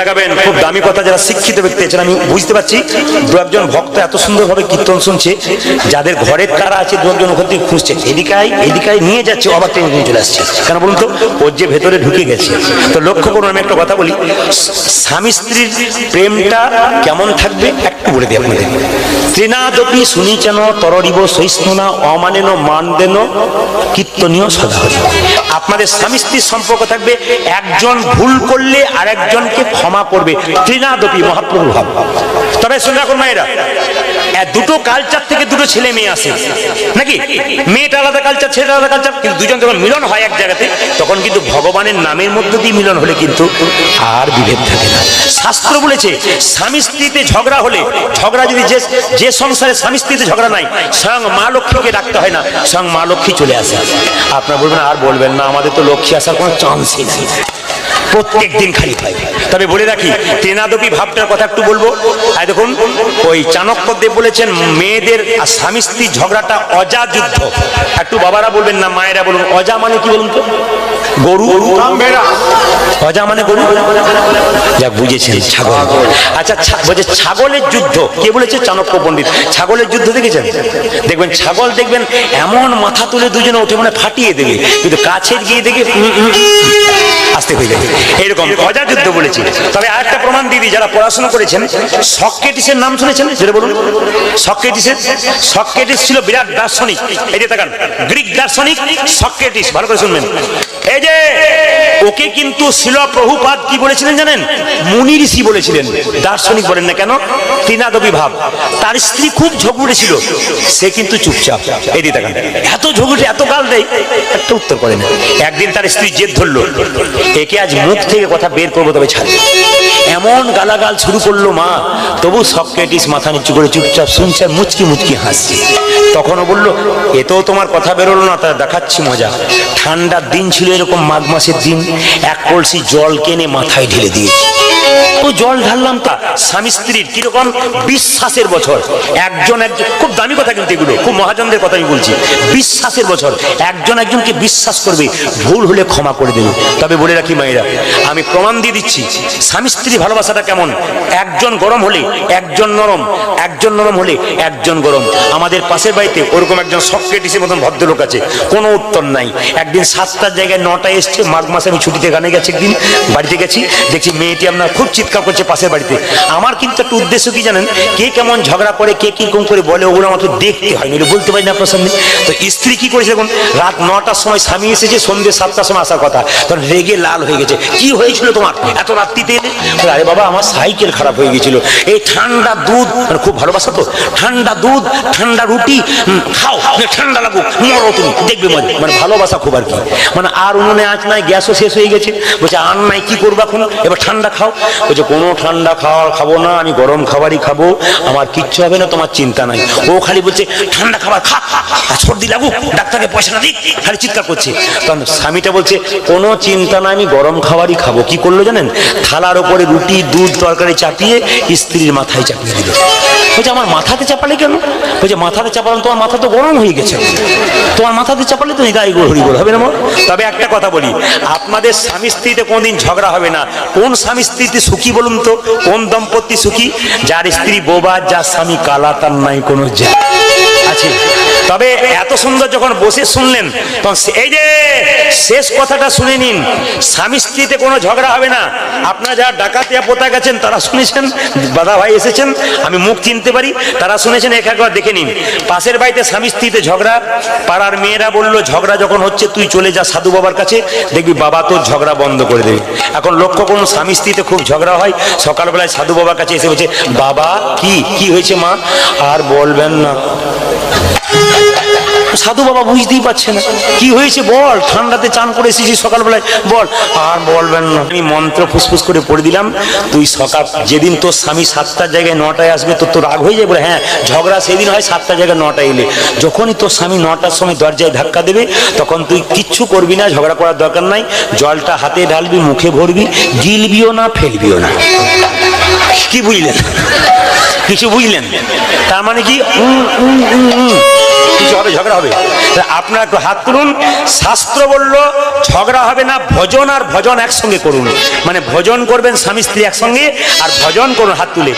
তাকাবেন। খুব দামি কথা যারা শিক্ষিত ব্যক্তি আছেন, আমি বুঝতে পারছি। দু একজন ভক্ত এত সুন্দরভাবে কীর্তন শুনছে, যাদের ঘরের তারা আছে, দু একজন ওখান থেকে খুঁজছে। এদিকায় এদিকায় নিয়ে যাচ্ছে, অবাক টেনে নিয়ে চলে আসছে। কেন বলুন তো? ওর যে ভেতরে ঢুকে গেছে। তো লক্ষ্য করুন, আমি একটা কথা বলি। স্বামী স্ত্রীর প্রেমটা কেমন থাকবে? একটু বলে দিই আপনাদের। ত্রিনাদপি শুনিচেন তররিব সহিষ্ণুনা অমানেন মান দেন কীর্তনীয় সদা আপনাদের স্বামী স্ত্রীর সম্পর্ক থাকবে, একজন ভুল করলে আর একজনকে ক্ষমা করবে। ত্রিনাদপি মহাপ্রভু ভাব। তবে শুনে রাখুন মায়েরা এ দুটো কালচার থেকে দুটো ছেলে মেয়ে আসে নাকি? মেয়েটা আলাদা কালচার ছেলেটা আলাদা কালচার কিন্তু দুজন যখন মিলন হয় এক জায়গাতে তখন কিন্তু ভগবানের নামের মধ্য দিয়ে মিলন হলে কিন্তু আর বিভেদ থাকে না। শাস্ত্র বলেছে স্বামী স্ত্রীতে ঝগড়া হলে ঝগড়া যদি যে যে সংসারে স্বামী স্ত্রীতে ঝগড়া নাই স্বয়ং মা লক্ষ্মীকে ডাকতে হয় না স্বয়ং মা লক্ষ্মী চলে আসে। আপনার বলবেন আর বলবেন না আমাদের তো লক্ষ্মী আসার কোনো চান্সই নেই। প্রত্যেক দিন খালি পাই তবে বলে রাখি তেনাদপি ভাবটার কথা একটু বলব। আর দেখুন ওই চাণক্যদেব বলেছেন মেয়েদের আর স্বামী স্ত্রী ঝগড়াটা অজা যুদ্ধ। একটু বাবারা বলবেন না মায়েরা বলুন অজা মানে কি বলুন তো? গরু অজা মানে গরু? যা বুঝেছেন ছাগল। আচ্ছা বলছে ছাগলের যুদ্ধ। কে বলেছে? চাণক্য পণ্ডিত। ছাগলের যুদ্ধ দেখেছেন? দেখবেন ছাগল দেখবেন এমন মাথা তুলে দুজনে ওঠে মানে ফাটিয়ে দেবে। কিন্তু কাছে গিয়ে দেখে আসতে হয়ে যাবে। এরকম অজা যুদ্ধ বলেছি। তবে আরেকটা প্রমাণ দিদি যারা পড়াশোনা করেছেন সক্রেটিসের নাম শুনেছেন? যেটা বলুন। ছিল বিরাট দার্শনিক। এই যে গ্রিক দার্শনিক ভালো করে শুনবেন। এই যে, ওকে কিন্তু কি বলেছিলেন জানেন? মুনি ঋষি বলেছিলেন। দার্শনিক বলেন না কেন? তৃণাদবি ভাব। তার স্ত্রী খুব ঝগড়ে ছিল। সে কিন্তু চুপচাপ। এই এত ঝগড়ে, এত গাল দেয়। একটা উত্তর করে না। একদিন তার স্ত্রী জেদ ধরলো। একে আজ মুখ থেকে কথা বের করব, তবে ছাড়বে। এমন গালাগাল শুরু করল মা, তবু সক্রেটিস মাথা নিচু করে চুপচাপ শুনছে মুচকি মুচকি হাসছে। তখনও বলল এতেও তোমার কথা বেরোলো না, তা দেখাচ্ছি মজা। ঠান্ডার দিন ছিল এরকম মাঘ মাসের দিন, এক কলসি জল কেনে মাথায় ঢেলে দিয়েছি। জল ঢাললাম তা স্বামী স্ত্রীর কীরকম বিশ্বাসের বছর। একজন একজন খুব দামি কথা কিন্তু এগুলো, খুব মহাজনদের কথা আমি বলছি। বিশ্বাসের বছর। একজন একজনকে বিশ্বাস করবে, ভুল হলে ক্ষমা করে দেবে। তবে বলে রাখি মায়েরা, আমি প্রমাণ দিয়ে দিচ্ছি, স্বামী স্ত্রী ভালোবাসাটা কেমন? একজন গরম হলে একজন নরম একজন নরম হলে একজন গরম। আমাদের পাশের বাড়িতে ওরকম একজন সক্রেটিসের মতন ভদ্রলোক আছে, কোনো উত্তর নাই। একদিন সাতটার জায়গায় নটায় এসছে, মাঘ মাসে আমি ছুটিতে গানে গেছি একদিন, বাড়িতে গেছি, দেখছি মেয়েটি আপনার খুব চিৎকার করছে পাশের বাড়িতে। আমার কিন্তু একটা উদ্দেশ্য কি জানেন? কে কেমন ঝগড়া করে, কে কীরকম করে বলে, ওগুলো আমাকে দেখতে হয় বলতে পারি না আপনার সামনে। তো স্ত্রী কি করেছে দেখুন, রাত নটার সময় স্বামী এসেছে, সন্ধ্যে সাতটার সময় আসার কথা। তখন রেগে লাল হয়ে গেছে। কি হয়েছিল তোমার? এত রাত্রিতে? এলে আরে বাবা, আমার সাইকেল খারাপ হয়ে গেছিল। এই ঠান্ডা দুধ মানে খুব ভালোবাসা তো? ঠান্ডা দুধ, ঠান্ডা রুটি খাও। ঠান্ডা লাগুক, মরো তুমি, দেখবে মানে ভালোবাসা খুব আর কি। মানে আর উনুনে আঁচ নাই, গ্যাসও শেষ হয়ে গেছে। বলছে, আর নাই, কি করব এখন? এবার ঠান্ডা খাও। বলছে, কোনো ঠান্ডা খাওয়ার খাব না, আমি গরম খাবারই খাব। আমার কিচ্ছু হবে না, তোমার চিন্তা নাই। ও খালি বলছে, ঠান্ডা খাবার খা খা, সর্দি লাগুক, ডাক্তারকে পয়সাটা দিক। খালি চিৎকার করছে। তখন স্বামীটা বলছে, কোনো চিন্তা নাই, আমি গরম খাবারই খাব। কি করল জানেন? থালার ওপরে রুটি, দুধ তরকারি চাপিয়ে স্ত্রীর মাথায় চাপিয়ে দিল। বলছে, আমার মাথাতে চাপালে কেন? বলছে, মাথাতে চাপালাম, তোমার মাথা তো গরম হয়ে গেছে। তোমার মাথাতে চাপালে তো গায়ে বল, হবে না? তবে একটা কথা বলি, আপনাদের স্বামী স্ত্রীতে কোনোদিন ঝগড়া হবে না। কোন স্বামী স্ত্রীতে সুখী বলুন তো? কোন দম্পতি সুখী? যার স্ত্রী বোবা যার স্বামী কালা তার নাই কোনো যা তবে এত সুন্দর যখন বসে শুনলেন, তখন এই যে শেষ কথাটা শুনে নিন, স্বামী স্ত্রীতে কোনো ঝগড়া হবে না। আপনারা যারা ডাকাতিয়া পোতা গেছেন তারা শুনেছেন, দাদা ভাই এসেছেন, আমি মুখ চিনতে পারি, তারা শুনেছেন, এক একবার দেখে নিন। পাশের বাড়িতে স্বামী স্ত্রীতে ঝগড়া, পাড়ার মেয়েরা বলল, ঝগড়া যখন হচ্ছে, তুই চলে যা সাধু বাবার কাছে, দেখবি বাবা তোর ঝগড়া বন্ধ করে দেবে। এখন লক্ষ্য করুন, স্বামী স্ত্রীতে খুব ঝগড়া হয়, সকালবেলায় সাধু বাবার কাছে এসে বলছে, বাবা, কি কি হয়েছে মা? আর বলবেন না। সাধু বাবা বুঝতেই পারছে না। কি হয়েছে বল? ঠান্ডাতে চান করে এসেছি সকালবেলায়। বল। আর বলবেন না। আমি মন্ত্র ফুসফুস করে পড়ে দিলাম। তুই সকাল যেদিন তোর স্বামী সাতটার জায়গায় নটায় আসবে, তোর তো রাগ হয়ে যাবে। হ্যাঁ ঝগড়া সেদিন হয় সাতটার জায়গায় নটায় এলে। যখনই তোর স্বামী নটার সময় দরজায় ধাক্কা দেবে, তখন তুই কিচ্ছু করবি না, ঝগড়া করার দরকার নাই। জলটা হাতে ঢালবি, মুখে ভরবি, গিলবিও না, ফেলবিও না। কি বুঝলেন? কিছু বুঝলেন? তার মানে কি? উম, উম, উম, উম। কিছু হবে ঝগড়া হবে। আপনারা একটু হাত তুলুন। শাস্ত্র বলল ঝগড়া হবে না ভজন আর ভজন একসঙ্গে করুন। মানে ভজন করবেন স্বামী স্ত্রী একসঙ্গে আর ভজন করুন হাত তুলে।